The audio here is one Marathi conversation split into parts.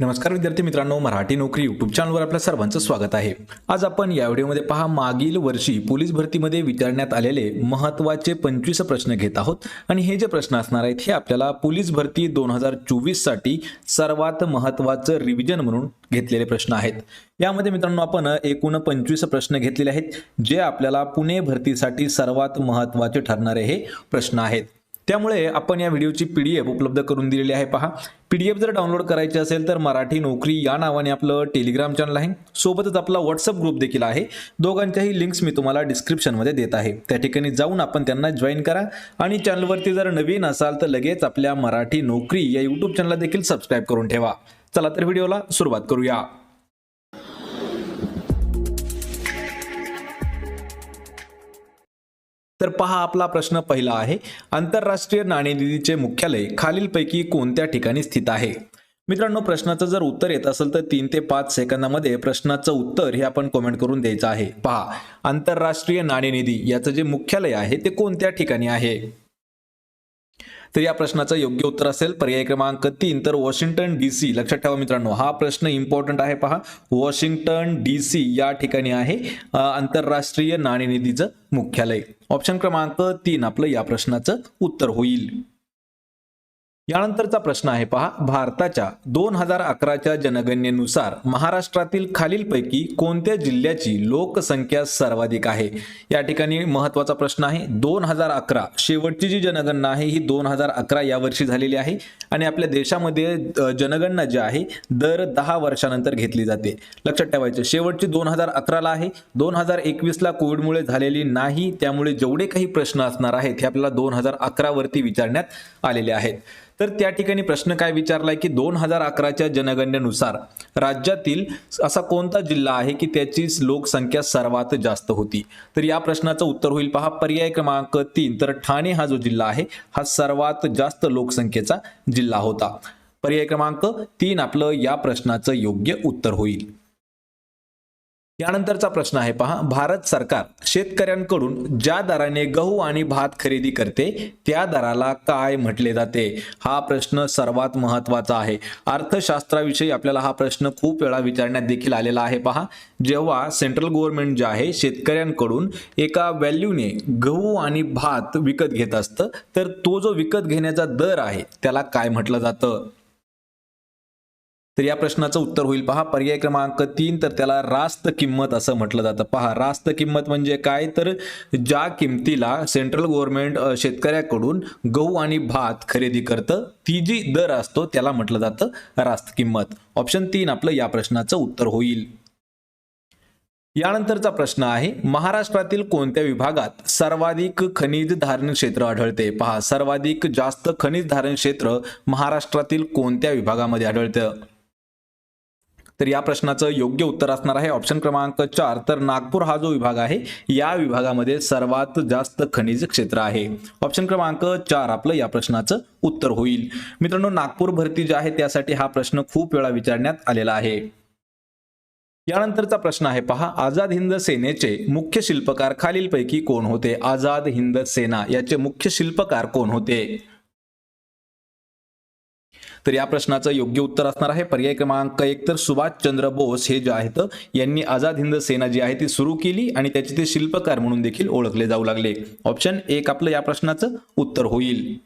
नमस्कार विद्यार्थी मित्रांनो मराठी नोकरी यूट्यूब चॅनलवर आपल्या सर्वांचं स्वागत आहे. आज आपण या व्हिडिओमध्ये पहा मागील वर्षी पोलीस भरतीमध्ये विचारण्यात आलेले महत्त्वाचे पंचवीस प्रश्न घेत आहोत. आणि हे जे प्रश्न असणार आहेत हे आपल्याला पोलीस भरती दोन हजार चोवीससाठी सर्वात महत्त्वाचं रिव्हिजन म्हणून घेतलेले प्रश्न आहेत. यामध्ये मित्रांनो आपण एकूण पंचवीस प्रश्न घेतलेले आहेत जे आपल्याला पुणे भरतीसाठी सर्वात महत्त्वाचे ठरणारे हे प्रश्न आहेत. त्यामुळे आपण या व्हिडिओची पी डी एफ उपलब्ध करून दिलेली आहे पहा. पी डी एफ जर डाउनलोड करायची असेल तर मराठी नोकरी या नावाने आपलं टेलिग्राम चॅनल आहे. सोबतच आपला व्हॉट्सअप ग्रुप देखील आहे. दोघांच्याही लिंक्स मी तुम्हाला डिस्क्रिप्शनमध्ये देत आहे. त्या ठिकाणी जाऊन आपण त्यांना जॉईन करा. आणि चॅनलवरती जर नवीन असाल तर लगेच आपल्या मराठी नोकरी या यूट्यूब चॅनलला देखील सबस्क्राईब करून ठेवा. चला तर व्हिडिओला सुरुवात करूया. तर पहा आपला प्रश्न पहिला आहे. आंतरराष्ट्रीय नाणेनिधीचे मुख्यालय खालीलपैकी कोणत्या ठिकाणी स्थित आहे? मित्रांनो प्रश्नाचं जर उत्तर येत असेल तर तीन ते पाच सेकंदामध्ये प्रश्नाचं उत्तर हे आपण कमेंट करून द्यायचं आहे. पहा आंतरराष्ट्रीय नाणेनिधी याचं जे मुख्यालय आहे ते कोणत्या ठिकाणी आहे? तर या प्रश्नाचं योग्य उत्तर असेल. पर्याय क्रमांक तीन तर वॉशिंग्टन डी सी. लक्षात ठेवा मित्रांनो हा प्रश्न इम्पॉर्टंट आहे पहा. वॉशिंग्टन डी सी या ठिकाणी आहे आंतरराष्ट्रीय नाणेनिधीचं मुख्यालय. ऑप्शन क्रमांक तीन आपलं या प्रश्नाचं उत्तर होईल. यानंतरचा प्रश्न आहे पहा. भारताच्या दोन हजार अकराच्या जनगणनेनुसार महाराष्ट्रातील खालीलपैकी कोणत्या जिल्ह्याची लोकसंख्या सर्वाधिक आहे? या ठिकाणी महत्त्वाचा प्रश्न आहे. दोन हजार अकरा शेवटची जी जनगणना आहे ही दोन हजार अकरा या वर्षी झालेली आहे आणि आपल्या देशामध्ये जनगणना जी आहे दर दहा वर्षानंतर घेतली जाते. लक्षात ठेवायचं शेवटची दोन हजार अकराला आहे. दोन हजार एकवीसला कोविडमुळे झालेली नाही त्यामुळे जेवढे काही प्रश्न असणार आहेत हे आपल्याला दोन हजार अकरावरती विचारण्यात आलेले आहेत. तर त्या ठिकाणी प्रश्न काय विचारलाय की दोन हजार अकराच्या जनगणनेनुसार राज्यातील असा कोणता जिल्हा आहे की त्याची लोकसंख्या सर्वात जास्त होती? तर या प्रश्नाचं उत्तर होईल पहा. पर्याय क्रमांक तीन. तर ठाणे हा जो जिल्हा आहे हा सर्वात जास्त लोकसंख्येचा जिल्हा होता. पर्याय क्रमांक तीन आपलं या प्रश्नाचं योग्य उत्तर होईल. यानंतरचा प्रश्न आहे पहा. भारत सरकार शेतकऱ्यांकडून ज्या दराने गहू आणि भात खरेदी करते त्या दराला काय म्हटले जाते? हा प्रश्न सर्वात महत्त्वाचा आहे. अर्थशास्त्राविषयी आपल्याला हा प्रश्न खूप वेळा विचारण्यात देखील आलेला आहे पहा. जेव्हा सेंट्रल गव्हर्नमेंट जे आहे शेतकऱ्यांकडून एका व्हॅल्यूने गहू आणि भात विकत घेत असतं तर तो जो विकत घेण्याचा दर आहे त्याला काय म्हटलं जातं? तर या प्रश्नाचं उत्तर होईल. पहा पर्याय क्रमांक तीन तर त्याला रास्त किंमत असं म्हटलं जातं. पहा रास्त किंमत म्हणजे काय? तर ज्या किमतीला सेंट्रल गव्हर्नमेंट शेतकऱ्याकडून गहू आणि भात खरेदी करतं ती जी दर असतो त्याला म्हटलं जातं रास्त किंमत. ऑप्शन तीन आपलं या प्रश्नाचं उत्तर होईल. यानंतरचा प्रश्न आहे महाराष्ट्रातील कोणत्या विभागात सर्वाधिक खनिज धारण क्षेत्र आढळते? पहा सर्वाधिक जास्त खनिज धारण क्षेत्र महाराष्ट्रातील कोणत्या विभागामध्ये आढळतं? तर या प्रश्नाचं योग्य उत्तर असणार आहे. ऑप्शन क्रमांक चार. तर नागपूर हा जो विभाग आहे या विभागामध्ये सर्वात जास्त खनिज क्षेत्र आहे. ऑप्शन क्रमांक चार आपलं या प्रश्नाचं उत्तर होईल. मित्रांनो नागपूर भरती जे आहे त्यासाठी हा प्रश्न खूप वेळा विचारण्यात आलेला आहे. यानंतरचा प्रश्न आहे पहा आझाद हिंद सेनेचे मुख्य शिल्पकार खालीलपैकी कोण होते? आझाद हिंद सेना याचे मुख्य शिल्पकार कोण होते? तर या प्रश्नाचं योग्य उत्तर असणार आहे. पर्याय क्रमांक एक तर सुभाषचंद्र बोस हे जे आहेत यांनी आझाद हिंद सेना जी आहे ती सुरू केली आणि त्याचे ते शिल्पकार म्हणून देखील ओळखले जाऊ लागले. ऑप्शन एक आपलं या प्रश्नाचं उत्तर होईल.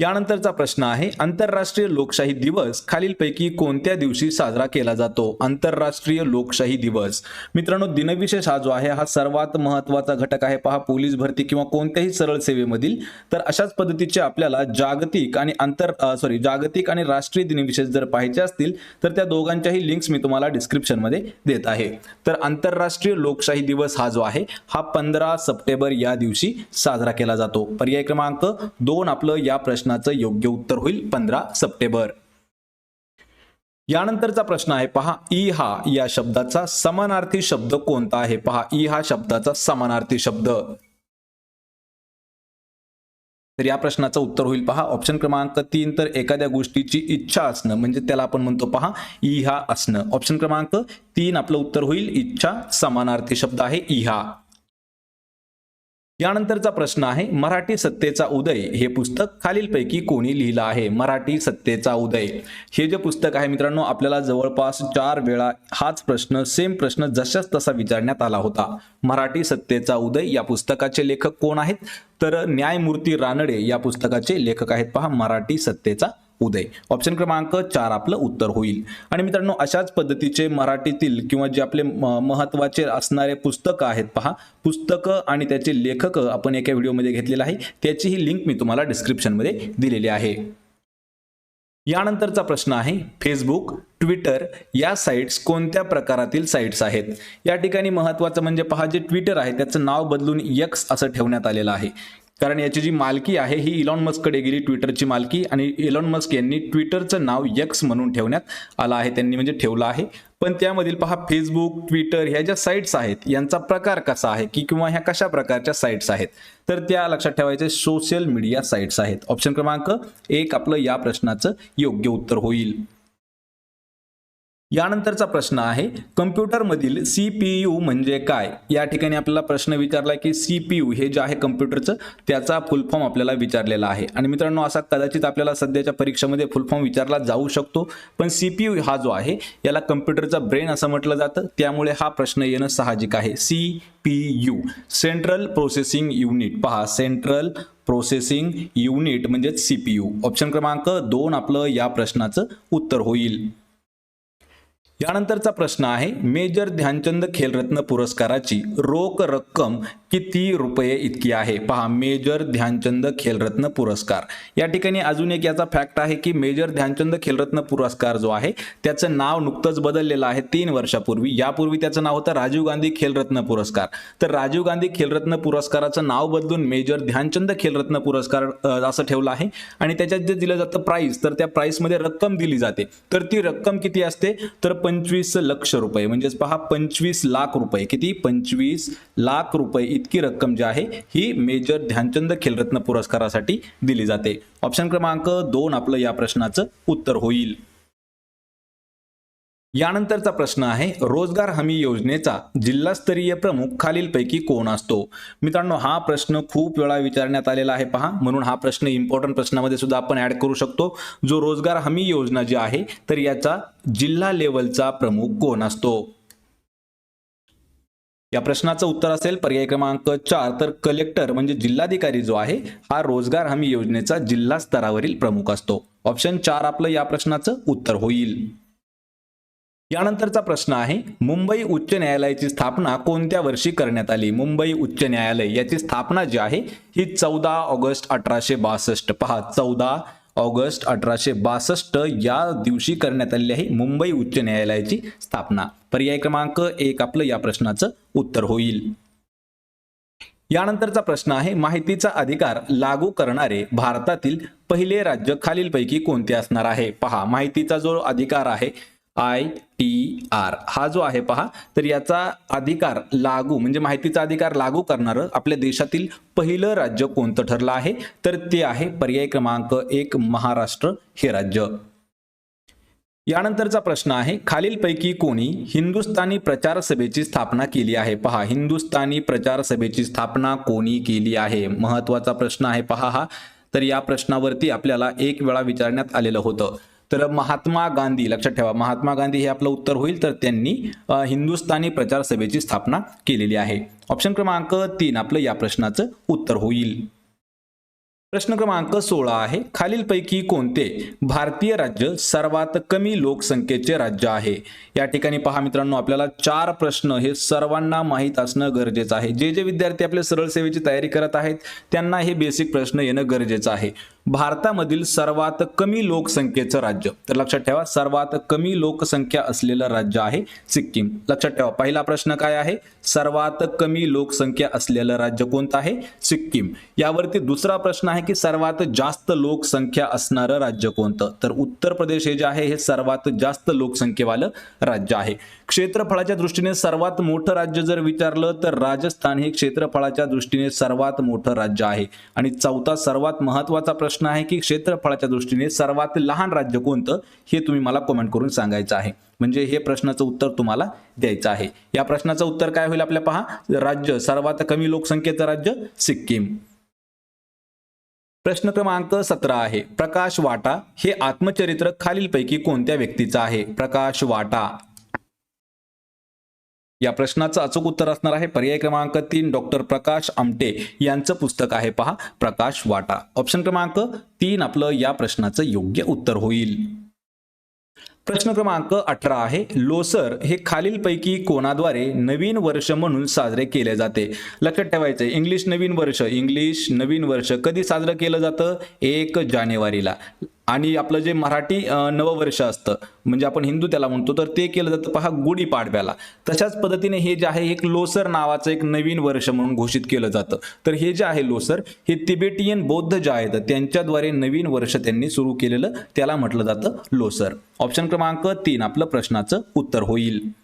यानंतरचा प्रश्न आहे आंतरराष्ट्रीय लोकशाही दिवस खालीलपैकी कोणत्या दिवशी साजरा केला जातो? आंतरराष्ट्रीय लोकशाही दिवस. मित्रांनो दिनविशेष हा जो आहे हा सर्वात महत्त्वाचा घटक आहे. पहा पोलीस भरती किंवा कोणत्याही सरळ सेवेमधील. तर अशाच पद्धतीचे आपल्याला जागतिक आणि आंतर सॉरी जागतिक आणि राष्ट्रीय दिनविशेष जर पाहायचे असतील तर त्या दोघांच्याही लिंक्स मी तुम्हाला डिस्क्रिप्शनमध्ये देत आहे. तर आंतरराष्ट्रीय लोकशाही दिवस हा जो आहे हा पंधरा सप्टेंबर या दिवशी साजरा केला जातो. पर्याय क्रमांक दोन आपलं या प्रश्न प्रश्नाचं योग्य उत्तर होईल पंधरा सप्टेंबर. यानंतरचा प्रश्न आहे पहा ई हा या शब्दाचा समानार्थी शब्द कोणता आहे? पहा ई हा शब्दाचा समानार्थी शब्द. तर या प्रश्नाचं उत्तर होईल पहा ऑप्शन क्रमांक तीन तर एखाद्या गोष्टीची इच्छा असणं म्हणजे त्याला आपण म्हणतो पहा ई हा असणं. ऑप्शन क्रमांक तीन आपलं उत्तर होईल इच्छा समानार्थी शब्द आहे ई हा. यानंतरचा प्रश्न आहे मराठी सत्तेचा उदय हे पुस्तक खालीलपैकी कोणी लिहिलं आहे? मराठी सत्तेचा उदय. हे जे पुस्तक आहे मित्रांनो आपल्याला जवळपास चार वेळा हाच प्रश्न सेम प्रश्न जशाच तसा विचारण्यात आला होता. मराठी सत्तेचा उदय या पुस्तकाचे लेखक कोण आहेत? तर न्यायमूर्ती रानडे या पुस्तकाचे लेखक आहेत. पहा मराठी सत्तेचा उदय. ऑप्शन क्रमांक चार आपलं उत्तर होईल. आणि मित्रांनो अशाच पद्धतीचे मराठीतील किंवा जे आपले म- महत्त्वाचे असणारे पुस्तकं आहेत पहा. पुस्तकं आणि त्याचे लेखक आपण एका व्हिडिओमध्ये घेतलेलं आहे. त्याचीही लिंक मी तुम्हाला डिस्क्रिप्शनमध्ये दिलेली आहे. यानंतरचा प्रश्न आहे फेसबुक ट्विटर या साईट्स कोणत्या प्रकारातील साईट्स आहेत? या ठिकाणी महत्त्वाचं म्हणजे पहा जे ट्विटर आहे त्याचं नाव बदलून यक्स असं ठेवण्यात आलेलं आहे. कारण याची जी मालकी आहे ही इलॉन मस्ककडे गेली ट्विटरची मालकी. आणि इलॉन मस्क यांनी ट्विटरचं नाव यक्स म्हणून ठेवण्यात आलं आहे. त्यांनी म्हणजे ठेवलं आहे. पण त्यामधील पहा फेसबुक ट्विटर ह्या ज्या साईट्स आहेत यांचा प्रकार कसा आहे? की किंवा ह्या कशा प्रकारच्या साईट्स आहेत? तर त्या लक्षात ठेवायचे सोशल मीडिया साईट्स आहेत. ऑप्शन क्रमांक एक आपलं या प्रश्नाचं योग्य उत्तर होईल. यानंतरचा प्रश्न आहे कम्प्युटरमधील सी पी यू म्हणजे काय? या ठिकाणी आपल्याला प्रश्न विचारला की सी पी यू हे जे आहे कम्प्युटरचं त्याचा फुल फॉर्म आपल्याला विचारलेला आहे. आणि मित्रांनो असा कदाचित आपल्याला सध्याच्या परीक्षेमध्ये फुल फॉर्म विचारला जाऊ शकतो पण सी पी यू हा जो आहे याला कम्प्युटरचा ब्रेन असं म्हटलं जातं. त्यामुळे हा प्रश्न येणं साहजिक आहे. C P U central processing unit पहा सेंट्रल प्रोसेसिंग युनिट म्हणजेच सी पी यू. ऑप्शन क्रमांक दोन आपलं या प्रश्नाचं उत्तर होईल. यानंतरचा प्रश्न आहे मेजर ध्यानचंद खेलरत्न पुरस्काराची रोख रक्कम किती रुपये इतकी आहे? पहा मेजर ध्यानचंद खेलरत्न पुरस्कार. या ठिकाणी अजून एक याचा फॅक्ट आहे की मेजर ध्यानचंद खेलरत्न पुरस्कार जो आहे त्याचं नाव नुकतंच बदललेलं आहे तीन वर्षापूर्वी. यापूर्वी त्याचं नाव होतं राजीव गांधी खेलरत्न पुरस्कार. तर राजीव गांधी खेलरत्न पुरस्काराचं नाव बदलून मेजर ध्यानचंद खेलरत्न पुरस्कार असं ठेवलं आहे. आणि त्याच्यात जे दिलं जातं प्राईस तर त्या प्राईसमध्ये रक्कम दिली जाते. तर ती रक्कम किती असते? तर पंचवीस लक्ष रुपये म्हणजेच पहा पंचवीस लाख रुपये. किती? पंचवीस लाख रुपये इतकी रक्कम जी आहे ही मेजर ध्यानचंद खेलरत्न पुरस्कारासाठी दिली जाते. ऑप्शन क्रमांक दोन आपलं या प्रश्नाचं उत्तर होईल. यानंतरचा प्रश्न आहे रोजगार हमी योजनेचा जिल्हास्तरीय प्रमुख खालीलपैकी कोण असतो? मित्रांनो हा प्रश्न खूप वेळा विचारण्यात आलेला आहे पहा. म्हणून हा प्रश्न इम्पॉर्टंट प्रश्नामध्ये सुद्धा आपण ऍड करू शकतो. जो रोजगार हमी योजना जी आहे तर याचा जिल्हा लेवलचा प्रमुख कोण असतो? या प्रश्नाचं उत्तर असेल पर्याय क्रमांक चार. तर कलेक्टर म्हणजे जिल्हाधिकारी जो आहे हा रोजगार हमी योजनेचा जिल्हा स्तरावरील प्रमुख असतो. ऑप्शन चार आपलं या प्रश्नाचं उत्तर होईल. यानंतरचा प्रश्न आहे मुंबई उच्च न्यायालयाची स्थापना कोणत्या वर्षी करण्यात आली? मुंबई उच्च न्यायालय याची स्थापना जी आहे ही चौदा ऑगस्ट अठराशे बासष्ट. पहा चौदा ऑगस्ट अठराशे बासष्ट या दिवशी करण्यात आलेली आहे मुंबई उच्च न्यायालयाची स्थापना. पर्याय क्रमांक एक आपलं या प्रश्नाचं उत्तर होईल. यानंतरचा प्रश्न आहे माहितीचा अधिकार लागू करणारे भारतातील पहिले राज्य खालीलपैकी कोणते असणार आहे? पहा माहितीचा जो अधिकार आहे आय टी आर हा जो आहे पहा तर याचा अधिकार लागू म्हणजे माहितीचा अधिकार लागू करणारं आपल्या देशातील पहिलं राज्य कोणतं ठरलं आहे? तर ते आहे पर्याय क्रमांक एक महाराष्ट्र. हे राज्य. यानंतरचा प्रश्न आहे खालीलपैकी कोणी हिंदुस्थानी प्रचार सभेची स्थापना केली आहे? पहा हिंदुस्थानी प्रचार सभेची स्थापना कोणी केली आहे? महत्त्वाचा प्रश्न आहे पहा हा. तर या प्रश्नावरती आपल्याला एक वेळा विचारण्यात आलेलं होतं. तर महात्मा गांधी लक्षात ठेवा महात्मा गांधी हे आपलं उत्तर होईल तर त्यांनी हिंदुस्थानी प्रचार सभेची स्थापना केलेली आहे. ऑप्शन क्रमांक तीन आपलं या प्रश्नाचं उत्तर होईल. प्रश्न क्रमांक सोळा आहे खालीलपैकी कोणते भारतीय राज्य सर्वात कमी लोकसंख्येचे राज्य आहे? या ठिकाणी पहा मित्रांनो आपल्याला चार प्रश्न हे सर्वांना माहीत असणं गरजेचं आहे. जे जे विद्यार्थी आपल्या सरळ सेवेची तयारी करत आहेत त्यांना हे बेसिक प्रश्न येणं गरजेचं आहे. भारतामधील सर्वात कमी लोकसंख्येचं राज्य. तर लक्षात ठेवा सर्वात कमी लोकसंख्या असलेलं राज्य आहे सिक्कीम. लक्षात ठेवा पहिला प्रश्न काय आहे? सर्वात कमी लोकसंख्या असलेलं राज्य कोणतं आहे? सिक्कीम. यावरती दुसरा प्रश्न आहे की सर्वात जास्त लोकसंख्या असणारं राज्य कोणतं? तर उत्तर प्रदेश हे जे आहे हे सर्वात जास्त लोकसंख्येवालं राज्य आहे. क्षेत्रफळाच्या दृष्टीने सर्वात मोठं राज्य जर विचारलं तर राजस्थान हे क्षेत्रफळाच्या दृष्टीने सर्वात मोठं राज्य आहे. आणि चौथा सर्वात महत्त्वाचा प्रश्न प्रश्न आहे की क्षेत्रफळाच्या दृष्टीने सर्वात लहान राज्य कोणतं हे तुम्ही मला कमेंट करून सांगायचं आहे. म्हणजे हे प्रश्नाचं उत्तर तुम्हाला द्यायचं आहे. या प्रश्नाचं उत्तर काय होईल आपल्या पहा? राज्य सर्वात कमी लोकसंख्येचं राज्य सिक्कीम. प्रश्न क्रमांक सतरा आहे. प्रकाश वाटा हे आत्मचरित्र खालीलपैकी कोणत्या व्यक्तीचं आहे? प्रकाश वाटा. या प्रश्नाचं अचूक उत्तर असणार आहे. पर्याय क्रमांक तीन डॉक्टर प्रकाश आमटे यांचं पुस्तक आहे पहा. प्रकाश वाटा. ऑप्शन क्रमांक तीन आपलं या प्रश्नाचं योग्य उत्तर होईल. प्रश्न क्रमांक अठरा आहे. लोसर हे खालीलपैकी कोणाद्वारे नवीन वर्ष म्हणून साजरे केले जाते? लक्षात ठेवायचं इंग्लिश नवीन वर्ष इंग्लिश नवीन वर्ष कधी साजरं केलं जातं? एक जानेवारीला. आणि आपलं जे मराठी नववर्ष असतं म्हणजे आपण हिंदू त्याला म्हणतो तर ते केलं जातं पहा गुढीपाडव्याला तशाच पद्धतीने हे जे आहे एक लोसर नावाचं एक नवीन वर्ष म्हणून घोषित केलं जातं. तर हे जे आहे लोसर हे तिबेटियन बौद्ध जे आहेत त्यांच्याद्वारे नवीन वर्ष त्यांनी सुरू केलेलं त्याला म्हटलं जातं लोसर. ऑप्शन क्रमांक तीन आपलं प्रश्नाचं उत्तर होईल.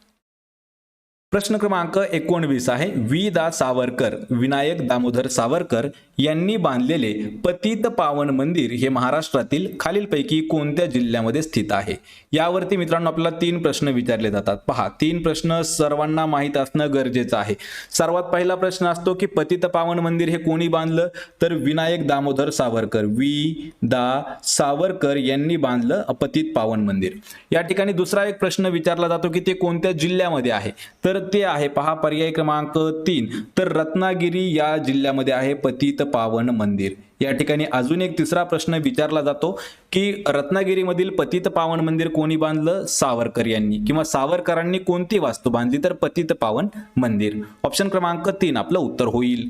प्रश्न क्रमांक एकोणवीस आहे. वि दा. सावरकर विनायक दामोदर सावरकर यांनी बांधलेले पतित पावन मंदिर हे महाराष्ट्रातील खालीलपैकी कोणत्या जिल्ह्यामध्ये स्थित आहे? यावरती मित्रांनो आपल्याला तीन प्रश्न विचारले जातात. पहा तीन प्रश्न सर्वांना माहीत असणं गरजेचं आहे. सर्वात पहिला प्रश्न असतो की पतित पावन मंदिर हे कोणी बांधलं? तर विनायक दामोदर सावरकर वि दा. सावरकर यांनी बांधलं पतित पावन मंदिर. या ठिकाणी दुसरा एक प्रश्न विचारला जातो की ते कोणत्या जिल्ह्यामध्ये आहे? तर ते आहे. पहा पर्याय क्रमांक तीन. तर रत्नागिरी या जिल्ह्यामध्ये आहे पतित पावन मंदिर. या ठिकाणी अजून एक तिसरा प्रश्न विचारला जातो की रत्नागिरीमधील पतित पावन मंदिर कोणी बांधलं? सावरकर यांनी. किंवा सावरकरांनी कोणती वास्तू बांधली? तर पतित पावन मंदिर. ऑप्शन क्रमांक तीन आपलं उत्तर होईल.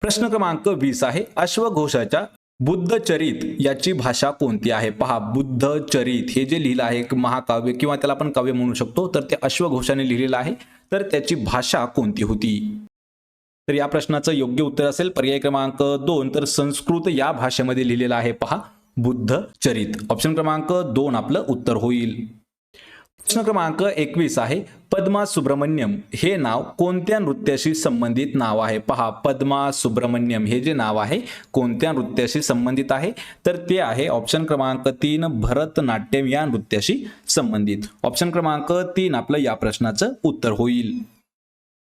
प्रश्न क्रमांक वीस आहे. अश्वघोषाच्या बुद्धचरित याची भाषा कोणती आहे? पहा बुद्धचरित हे जे लिहिलं आहे महाकाव्य किंवा त्याला आपण काव्य म्हणू शकतो तर ते अश्वघोषाने लिहिलेलं आहे. तर त्याची भाषा कोणती होती? तर या प्रश्नाचं योग्य उत्तर असेल. पर्याय क्रमांक दोन तर संस्कृत या भाषेमध्ये लिहिलेलं आहे. पहा बुद्धचरित. ऑप्शन क्रमांक दोन आपलं उत्तर होईल. प्रश्न क्रमांक एकवीस आहे पद्मा सुब्रमण्यम हे नाव कोणत्या नृत्याशी संबंधित नाव आहे? पहा पद्मा सुब्रमण्यम हे जे नाव आहे कोणत्या नृत्याशी संबंधित आहे? तर ते आहे ऑप्शन क्रमांक तीन भरतनाट्यम या नृत्याशी संबंधित. ऑप्शन क्रमांक तीन आपलं या प्रश्नाचं उत्तर होईल.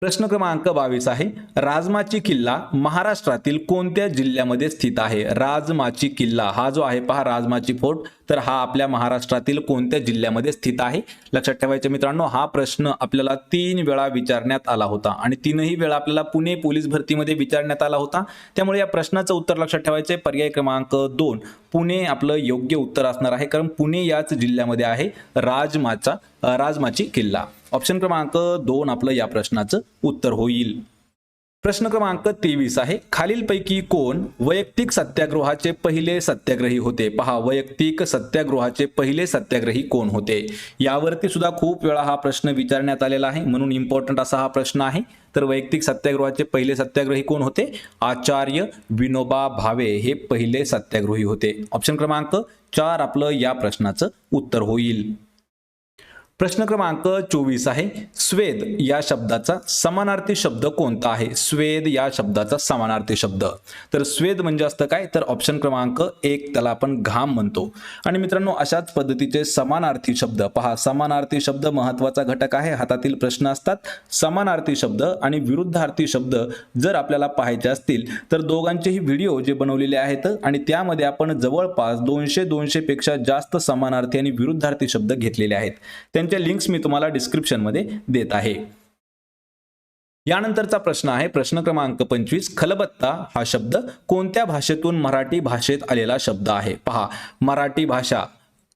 प्रश्न क्रमांक बावीस आहे. राजमाची किल्ला महाराष्ट्रातील कोणत्या जिल्ह्यामध्ये स्थित आहे? राजमाची किल्ला हा जो आहे पहा राजमाची फोर्ट. तर हा आपल्या महाराष्ट्रातील कोणत्या जिल्ह्यामध्ये स्थित आहे? लक्षात ठेवायचे मित्रांनो हा प्रश्न आपल्याला तीन वेळा विचारण्यात आला होता आणि तीनही वेळा आपल्याला पुणे पोलीस भरतीमध्ये विचारण्यात आला होता. त्यामुळे या प्रश्नाचं उत्तर लक्षात ठेवायचे पर्याय क्रमांक दोन पुणे आपलं योग्य उत्तर असणार आहे. कारण पुणे याच जिल्ह्यामध्ये आहे राजमाचा राजमाची किल्ला. ऑप्शन क्रमांक दोन आपलं या प्रश्नाचं उत्तर होईल. प्रश्न क्रमांक तेवीस आहे. खालीलपैकी कोण वैयक्तिक सत्याग्रहाचे पहिले सत्याग्रही होते? पहा वैयक्तिक सत्याग्रहाचे पहिले सत्याग्रही कोण होते? यावरती सुद्धा खूप वेळा हा प्रश्न विचारण्यात आलेला आहे. म्हणून इम्पॉर्टंट असा हा प्रश्न आहे. तर वैयक्तिक सत्याग्रहाचे पहिले सत्याग्रही कोण होते? आचार्य विनोबा भावे हे पहिले सत्याग्रही होते. ऑप्शन क्रमांक चार आपलं या प्रश्नाचं उत्तर होईल. प्रश्न क्रमांक चोवीस आहे. स्वेद या शब्दाचा समानार्थी शब्द कोणता आहे? स्वेद या शब्दाचा समानार्थी शब्द. तर स्वेद म्हणजे असतं काय? तर ऑप्शन क्रमांक एक त्याला आपण घाम म्हणतो. आणि मित्रांनो अशाच पद्धतीचे समानार्थी शब्द पहा समानार्थी शब्द महत्त्वाचा घटक आहे. हातातील प्रश्न असतात. समानार्थी शब्द आणि विरुद्धार्थी शब्द जर आपल्याला पाहायचे असतील तर दोघांचेही व्हिडिओ जे बनवलेले आहेत आणि त्यामध्ये आपण जवळपास दोनशे दोनशे पेक्षा जास्त समानार्थी आणि विरुद्धार्थी शब्द घेतलेले आहेत. त्यांच्या लिंक्स मी तुम्हाला डिस्क्रिप्शनमध्ये देत आहे. यानंतरचा प्रश्न आहे प्रश्न क्रमांक पंचवीस खलबत्ता हा शब्द कोणत्या भाषेतून मराठी भाषेत आलेला शब्द आहे? पहा मराठी भाषा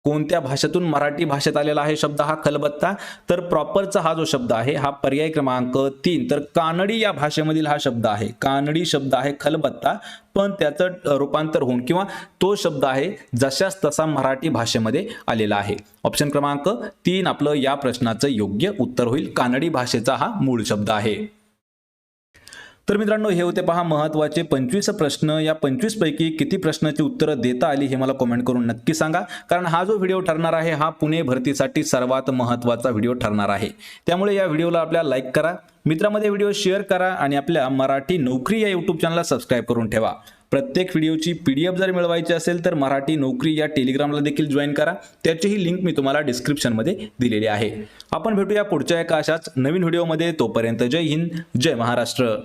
कोणत्या भाषेतून मराठी भाषेत आलेला आहे शब्द हा खलबत्ता? तर प्रॉपरचा हा जो शब्द आहे हा पर्याय क्रमांक तीन. तर कानडी या भाषेमधील हा शब्द आहे. कानडी शब्द आहे खलबत्ता पण त्याचं रूपांतर होऊन किंवा तो शब्द आहे जशाच तसा मराठी भाषेमध्ये आलेला आहे. ऑप्शन क्रमांक तीन आपलं या प्रश्नाचं योग्य उत्तर होईल. कानडी भाषेचा हा मूळ शब्द आहे. तर मित्रांनो हे होते पहा महत्त्वाचे पंचवीस प्रश्न. या पंचवीस पैकी किती प्रश्नाची उत्तरं देता आली हे मला कॉमेंट करून नक्की सांगा. कारण हा जो व्हिडिओ ठरणार आहे हा पुणे भरतीसाठी सर्वात महत्त्वाचा व्हिडिओ ठरणार आहे. त्यामुळे या व्हिडिओला आपल्या लाईक करा. मित्रामध्ये व्हिडिओ शेअर करा आणि आपल्या मराठी नोकरी या यूट्यूब चॅनलला सबस्क्राईब करून ठेवा. प्रत्येक व्हिडिओची पी डी एफ जर मिळवायची असेल तर मराठी नोकरी या टेलिग्रामला देखील जॉईन करा. त्याचीही लिंक मी तुम्हाला डिस्क्रिप्शनमध्ये दिलेली आहे. आपण भेटूया पुढच्या एका अशाच नवीन व्हिडिओमध्ये तोपर्यंत जय हिंद जय महाराष्ट्र.